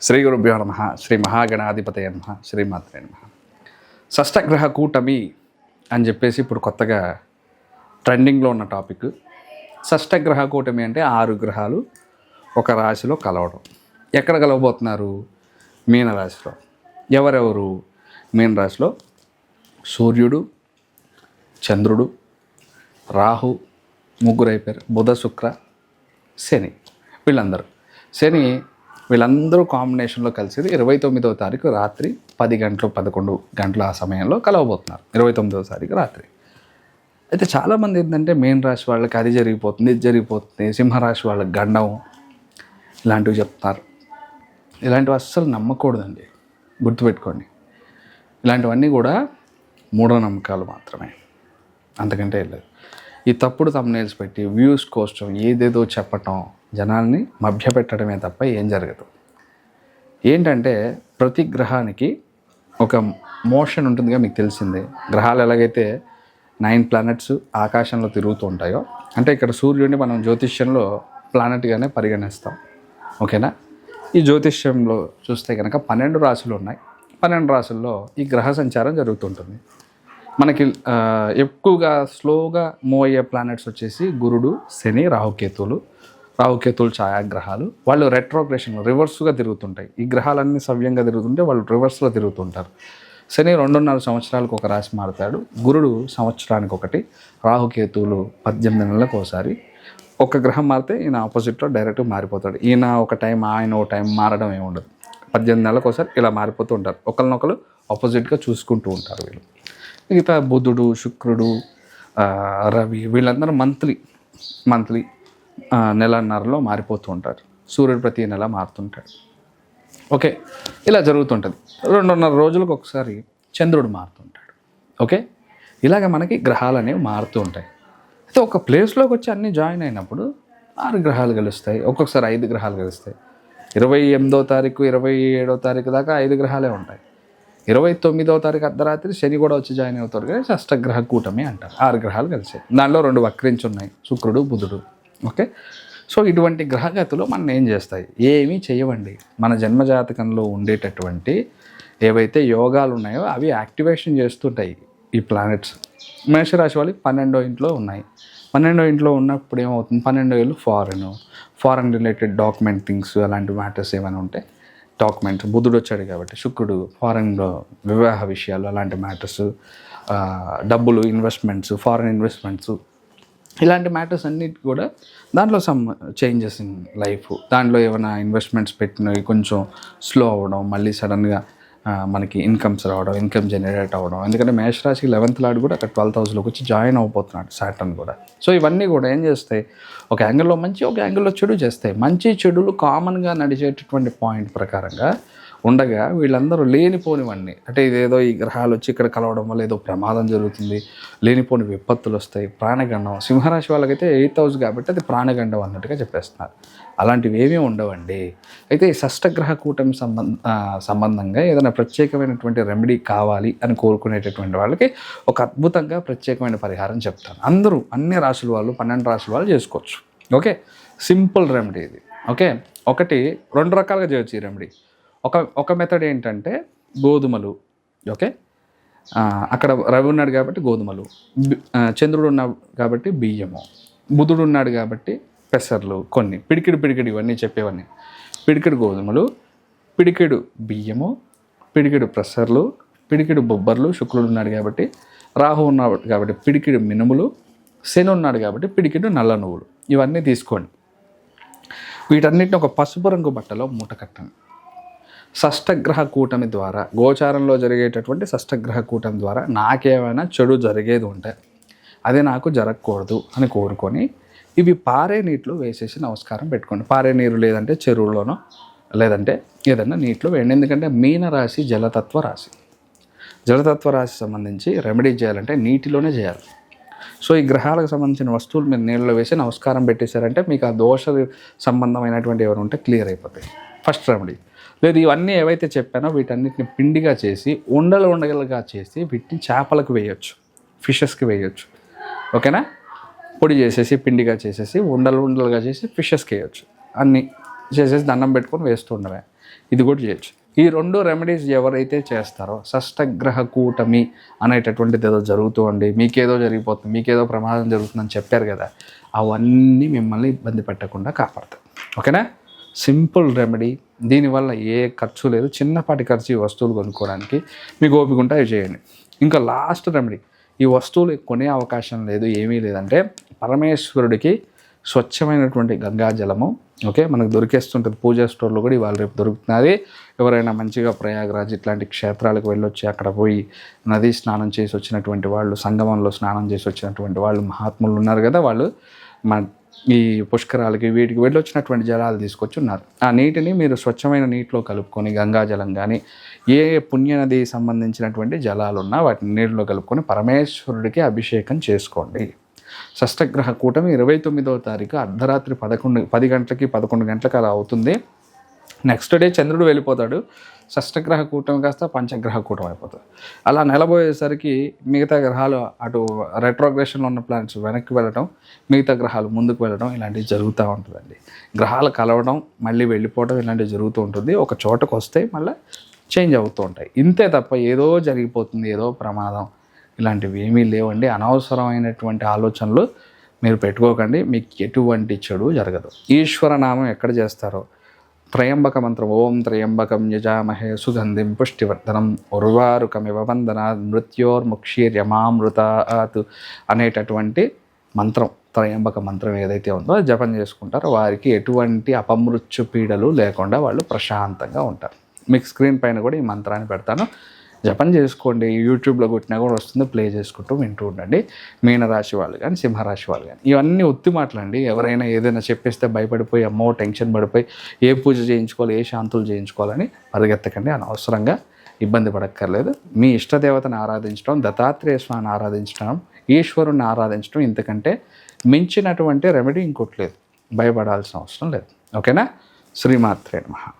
శ్రీ గురుభ్యో నమ శ్రీ మహాగణాధిపతయ నమ శ్రీమాత్రే నమ. షష్టగ్రహ కూటమి అని చెప్పేసి ఇప్పుడు కొత్తగా ట్రెండింగ్లో ఉన్న టాపిక్. షష్టగ్రహ కూటమి అంటే ఆరు గ్రహాలు ఒక రాశిలో కలవడం. ఎక్కడ కలవబోతున్నారు? మీనరాశిలో ఎవరెవరు? మీనరాశిలో సూర్యుడు చంద్రుడు రాహు ముగ్గురు అయిపోయారు బుధ శుక్ర శని. వీళ్ళందరూ. శని వీళ్ళందరూ కాంబినేషన్లో కలిసి ఇరవై తొమ్మిదవ తారీఖు రాత్రి పది గంటలు పదకొండు గంటల ఆ సమయంలో కలవబోతున్నారు. ఇరవై తొమ్మిదవ తారీఖు రాత్రి. అయితే చాలామంది ఏంటంటే మెయిన్ రాశి వాళ్ళకి అది జరిగిపోతుంది ఇది జరిగిపోతుంది సింహరాశి వాళ్ళకి గండం ఇలాంటివి చెప్తారు. ఇలాంటివి అస్సలు నమ్మకూడదండి. గుర్తుపెట్టుకోండి. ఇలాంటివన్నీ కూడా మూఢనమ్మకాలు మాత్రమే. అంతకంటే లేదు. ఈ తప్పుడు తమ్నేల్స్ పెట్టి వ్యూస్ కోసం ఏదేదో చెప్పటం జనాల్ని మభ్యపెట్టడమే తప్ప ఏం జరగదు. ఏంటంటే ప్రతి గ్రహానికి ఒక మోషన్ ఉంటుందిగా మీకు తెలిసిందే. గ్రహాలు ఎలాగైతే నైన్ ప్లానెట్స్ ఆకాశంలో తిరుగుతూ ఉంటాయో అంటే ఇక్కడ సూర్యుడిని మనం జ్యోతిష్యంలో ప్లానెట్గానే పరిగణిస్తాం. ఓకేనా? ఈ జ్యోతిష్యంలో చూస్తే కనుక పన్నెండు రాశులు ఉన్నాయి. పన్నెండు రాశుల్లో ఈ గ్రహ సంచారం జరుగుతుంటుంది. మనకి ఎక్కువగా స్లోగా మూవ్ అయ్యే ప్లానెట్స్ వచ్చేసి గురుడు శని రాహుకేతువులు. రాహుకేతులు ఛాయాగ్రహాలు వాళ్ళు రెట్రోగ్రేషన్ రివర్స్గా తిరుగుతుంటాయి. ఈ గ్రహాలన్నీ సవ్యంగా తిరుగుతుంటే వాళ్ళు రివర్స్లో తిరుగుతుంటారు. శని రెండున్నర సంవత్సరాలకు ఒక రాశి మారుతాడు. గురుడు సంవత్సరానికి ఒకటి రాహుకేతువులు పద్దెనిమిది నెలలకు ఒకసారి. ఒక గ్రహం మారితే ఈయన ఆపోజిట్లో డైరెక్ట్ మారిపోతాడు. ఈయన ఒక టైం ఆయన ఒక టైం మారడం ఏమి ఉండదు. పద్దెనిమిది నెలలకు ఒకసారి ఇలా మారిపోతూ ఉంటారు. ఒకరినొకరు ఆపోజిట్గా చూసుకుంటూ ఉంటారు వీళ్ళు. మిగతా బుధుడు శుక్రుడు రవి వీళ్ళందరూ మంత్లీ మంత్లీ నెలన్నరలో మారిపోతూ ఉంటారు. సూర్యుడు ప్రతి నెల మారుతుంటాడు. ఓకే? ఇలా జరుగుతుంటుంది. రెండున్నర రోజులకు ఒకసారి చంద్రుడు మారుతుంటాడు. ఓకే? ఇలాగ మనకి గ్రహాలు అనేవి మారుతూ ఉంటాయి. అయితే ఒక ప్లేస్లోకి వచ్చి అన్నీ జాయిన్ అయినప్పుడు ఆరు గ్రహాలు కలుస్తాయి ఒక్కొక్కసారి ఐదు గ్రహాలు కలుస్తాయి ఇరవై ఎనిమిదో తారీఖు ఇరవై ఏడో తారీఖు దాకా ఐదు గ్రహాలే ఉంటాయి. ఇరవై తొమ్మిదో తారీఖు అర్ధరాత్రి శని కూడా వచ్చి జాయిన్ అవుతారు. కానీ షష్టగ్రహ కూటమి అంటారు. ఆరు గ్రహాలు కలిసాయి దానిలో రెండు వక్రించి ఉన్నాయి శుక్రుడు బుధుడు. ఓకే? సో ఇటువంటి గ్రహగతులు మనం ఏం చేస్తాయి? ఏమీ చేయవండి. మన జన్మజాతకంలో ఉండేటటువంటి ఏవైతే యోగాలు ఉన్నాయో అవి యాక్టివేషన్ చేస్తుంటాయి ఈ ప్లానెట్స్. మేషరాశి వాళ్ళకి పన్నెండో ఇంట్లో ఉన్నాయి. పన్నెండో ఇంట్లో ఉన్నప్పుడు ఏమవుతుంది? పన్నెండో ఏళ్ళు foreign foreign related document things అలాంటి మ్యాటర్స్ ఏమైనా ఉంటే డాక్యుమెంట్స్ బుధుడు వచ్చాడు కాబట్టి శుక్రుడు ఫారెన్లో వివాహ విషయాలు అలాంటి మ్యాటర్స్ డబ్బులు ఇన్వెస్ట్మెంట్స్ ఫారెన్ ఇన్వెస్ట్మెంట్స్ ఇలాంటి మ్యాటర్స్ అన్నిటి కూడా దాంట్లో సమ్ చేంజెస్ ఇన్ లైఫ్. దాంట్లో ఏమైనా ఇన్వెస్ట్మెంట్స్ పెట్టినవి కొంచెం స్లో అవ్వడం మళ్ళీ సడన్గా మనకి ఇన్కమ్స్ రావడం ఇన్కమ్ జనరేట్ అవ్వడం. ఎందుకంటే మేషరాశి లెవెన్త్ లాడ్ కూడా అక్కడ ట్వెల్త్ హౌస్లోకి వచ్చి జాయిన్ అయిపోతున్నాడు సాటర్న్ కూడా. సో ఇవన్నీ కూడా ఏం చేస్తాయి? ఒక యాంగిల్లో మంచి ఒక యాంగిల్లో చెడు చేస్తాయి. మంచి చెడులు కామన్గా నడిచేటటువంటి పాయింట్ ప్రకారంగా ఉండగా వీళ్ళందరూ లేనిపోనివన్నీ. అంటే ఇదేదో ఈ గ్రహాలు వచ్చి ఇక్కడ కలవడం వల్ల ఏదో ప్రమాదం జరుగుతుంది లేనిపోని విపత్తులు వస్తాయి ప్రాణగండం. సింహరాశి వాళ్ళకైతే ఎయిత్ హౌస్ కాబట్టి అది ప్రాణగండం అన్నట్టుగా చెప్పేస్తున్నారు. అలాంటివి ఏమీ ఉండవండి. అయితే ఈ షష్టగ్రహ కూటమి సంబంధ సంబంధంగా ఏదైనా ప్రత్యేకమైనటువంటి రెమెడీ కావాలి అని కోరుకునేటటువంటి వాళ్ళకి ఒక అద్భుతంగా ప్రత్యేకమైన పరిహారం చెప్తాను. అందరూ అన్ని రాసుల వాళ్ళు పన్నెండు రాసుల వాళ్ళు చేసుకోవచ్చు. ఓకే? సింపుల్ రెమెడీ ఇది. ఓకే? ఒకటి రెండు రకాలుగా చేయొచ్చు ఈ రెమెడీ ఒక ఒక మెథడ్ ఏంటంటే గోధుమలు ఓకే? అక్కడ రవి ఉన్నాడు కాబట్టి గోధుమలు. చంద్రుడు ఉన్నాడు కాబట్టి బియ్యము. బుధుడు ఉన్నాడు కాబట్టి పెసర్లు కొన్ని. పిడికిడు పిడికిడు ఇవన్నీ చెప్పేవన్నీ. పిడికిడు గోధుమలు పిడికిడు బియ్యము పిడికిడు పెసర్లు పిడికిడు బొబ్బర్లు శుక్రుడు ఉన్నాడు కాబట్టి రాహు ఉన్నాడు కాబట్టి పిడికిడు మినుములు శని ఉన్నాడు కాబట్టి పిడికిడు నల్ల నువ్వులు. ఇవన్నీ తీసుకోండి. వీటన్నిటిని ఒక పసుపు రంగు బట్టలో మూట కట్టండి. షష్టగ్రహ కూటమి ద్వారా గోచారంలో జరిగేటటువంటి షష్టగ్రహ కూటమి ద్వారా నాకేమైనా చెడు జరిగేది ఉంటే అది నాకు జరగకూడదు అని కోరుకొని ఇవి పారే నీటిలో వేసేసి నమస్కారం పెట్టుకోండి. పారే నీరు లేదంటే చెరువులోనో లేదంటే ఏదైనా నీటిలో వేయండి. ఎందుకంటే మీనరాశి జలతత్వ రాశి. జలతత్వ రాశి సంబంధించి రెమెడీ చేయాలంటే నీటిలోనే చేయాలి. సో ఈ గ్రహాలకు సంబంధించిన వస్తువులు మీరు నీళ్ళలో వేసి నమస్కారం పెట్టేశారంటే మీకు ఆ దోష సంబంధమైనటువంటి ఎవరు ఉంటే క్లియర్ అయిపోతాయి. First remedy. లేదు ఇవన్నీ ఏవైతే చెప్పానో వీటన్నిటిని పిండిగా చేసి ఉండలు ఉండలుగా చేసి వీటిని చేపలకు వేయొచ్చు. ఫిషెస్కి వేయొచ్చు. ఓకేనా? పొడి చేసేసి పిండిగా చేసేసి ఉండలు ఉండలుగా చేసి ఫిషెస్కి వేయొచ్చు. అన్నీ చేసేసి దండం పెట్టుకొని వేస్తూ ఉండమే ఇది కూడా చేయొచ్చు. ఈ రెండు రెమెడీస్ ఎవరైతే చేస్తారో షష్టగ్రహ కూటమి అనేటటువంటిది ఏదో జరుగుతూ అండి మీకేదో జరిగిపోతుంది మీకేదో ప్రమాదం జరుగుతుందని చెప్పారు కదా అవన్నీ మిమ్మల్ని ఇబ్బంది పెట్టకుండా కాపాడతాయి ఓకేనా? Simple remedy. దీనివల్ల ఏ ఖర్చు లేదు. చిన్నపాటి ఖర్చు ఈ వస్తువులు కొనుక్కోవడానికి. మీకు ఓపిక ఉంటే అవి చేయండి. ఇంకా లాస్ట్ రెమెడీ. ఈ వస్తువులు కొనే అవకాశం లేదు ఏమీ లేదంటే పరమేశ్వరుడికి స్వచ్ఛమైనటువంటి గంగా జలము ఓకే? మనకు దొరికేస్తుంటుంది. పూజా స్టోర్లో కూడా ఇవాళ రేపు దొరుకుతున్నది ఎవరైనా మంచిగా ప్రయాగరాజ్ ఇట్లాంటి క్షేత్రాలకు వెళ్ళొచ్చి అక్కడ పోయి నదీ స్నానం చేసి వచ్చినటువంటి వాళ్ళు సంగమంలో స్నానం చేసి వచ్చినటువంటి వాళ్ళు మహాత్ములు ఉన్నారు కదా వాళ్ళు. మన ఈ పుష్కరాలకి వీటికి వెళ్ళొచ్చినటువంటి జలాలు తీసుకొచ్చి ఉన్నారు ఆ నీటిని మీరు స్వచ్ఛమైన నీటిలో కలుపుకొని గంగాజలం కానీ ఏ పుణ్యనది సంబంధించినటువంటి జలాలు ఉన్నా వాటిని నీటిలో కలుపుకొని పరమేశ్వరుడికి అభిషేకం చేసుకోండి. షష్టగ్రహ కూటమి ఇరవై తొమ్మిదవ తారీఖు అర్ధరాత్రి పదకొండు పది గంటలకి పదకొండు గంటలకు అలా అవుతుంది. నెక్స్ట్ డే చంద్రుడు వెళ్ళిపోతాడు. షష్టగ్రహ కూటమి కాస్త పంచగ్రహ కూటమి అయిపోతుంది. అలా నిలబోయేసరికి మిగతా గ్రహాలు అటు రెట్రోగ్రెషన్లో ఉన్న ప్లానెట్స్ వెనక్కి వెళ్ళడం మిగతా గ్రహాలు ముందుకు వెళ్ళడం ఇలాంటివి జరుగుతూ ఉంటుందండి. గ్రహాలు కలవడం మళ్ళీ వెళ్ళిపోవడం ఇలాంటివి జరుగుతూ ఉంటుంది. ఒక చోటకు వస్తే మళ్ళీ చేంజ్ అవుతూ ఉంటాయి. ఇంతే తప్ప ఏదో జరిగిపోతుంది ఏదో ప్రమాదం. ఇలాంటివి ఏమీ లేవండి. అనవసరమైనటువంటి ఆలోచనలు మీరు పెట్టుకోకండి. మీకు ఎటువంటి చెడు జరగదు. ఈశ్వర నామం ఎక్కడ చేస్తారో త్రయంబక మంత్రం ఓం త్రయంబకం యజామహే సుగంధిం పుష్టివర్ధనం. ఉర్వారుకమివ వందన మృత్యోర్ముక్షీర్యమామృతాత్ అనేటటువంటి మంత్రం త్రయంబక మంత్రం ఏదైతే ఉందో జపం చేసుకుంటారో వారికి ఎటువంటి అపమృత్యు పీడలు లేకుండా వాళ్ళు ప్రశాంతంగా ఉంటారు. మీకు స్క్రీన్ పైన కూడా ఈ మంత్రాన్ని పెడతాను. జపం చేసుకోండి. యూట్యూబ్లో కొట్టినా కూడా వస్తుంది ప్లే చేసుకుంటూ వింటూ ఉండండి. మీనరాశి వాళ్ళు కానీ సింహరాశి వాళ్ళు కానీ ఇవన్నీ ఒత్తి మాటలండి ఎవరైనా ఏదైనా చెప్పేస్తే భయపడిపోయి అమ్మో టెన్షన్ పడిపోయి ఏ పూజ చేయించుకోవాలి ఏ శాంతులు చేయించుకోవాలని పరిగెత్తకండి. అనవసరంగా ఇబ్బంది పడక్కర్లేదు. మీ ఇష్టదేవతను ఆరాధించడం దత్తాత్రేయ స్వామిని ఆరాధించడం ఈశ్వరుని ఆరాధించడం ఇంతకంటే మించినటువంటి రెమెడీ ఇంకోటి లేదు. భయపడాల్సిన అవసరం లేదు. ఓకేనా? శ్రీమాత్రే మహా